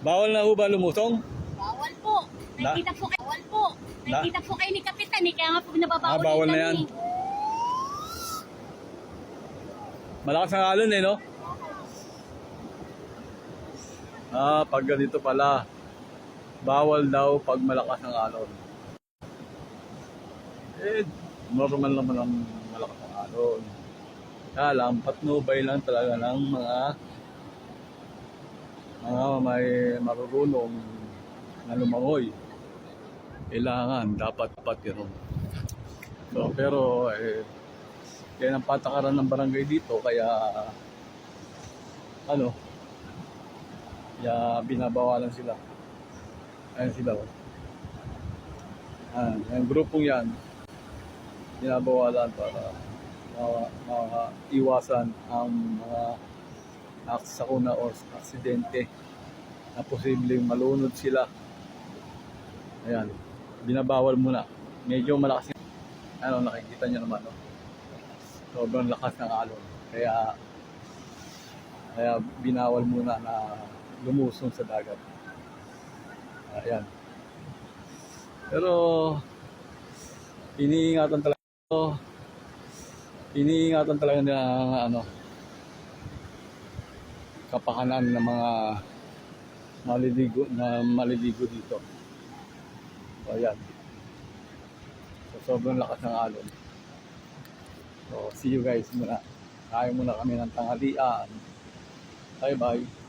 Bawal na ho ba lumusong? Bawal po. Na- Nakikita po kayo. Bawal po. Na- Nakikita po kayo ni Kapitan eh. Kaya nga po nababawal Ah, bawal na yan. kami. Malakas ang alon eh, no? Ah, pag ganito pala. Bawal daw pag malakas ang alon. Eh, normal naman ang malakas ang alon. Kaya lang, patnubay lang talaga ng mga mga may marurunong na lumangoy. Kailangan, dapat yun. So, pero, eh, yan ang patakaran ng barangay dito, kaya, ano, kaya binabawalan sila. Ayan sila. Ah, yung grupong yan, binabawalan para ma- maiwasan ang mga aksakuna o aksidente na posibleng malunod sila. Ayan, binabawal muna. Medyo malakas yung, ano, nakikita nyo naman, no? sobrang lakas ng alon. Kaya kaya binawal muna na lumusong sa dagat. Ayan. Pero iniingatan talaga iniingatan talaga ang ano kapakanan ng mga maliligo na maliligo dito. So, ayan. So, sobrang lakas ng alon. So, see you guys muna. Kain muna kami ng tanghalian. Bye-bye.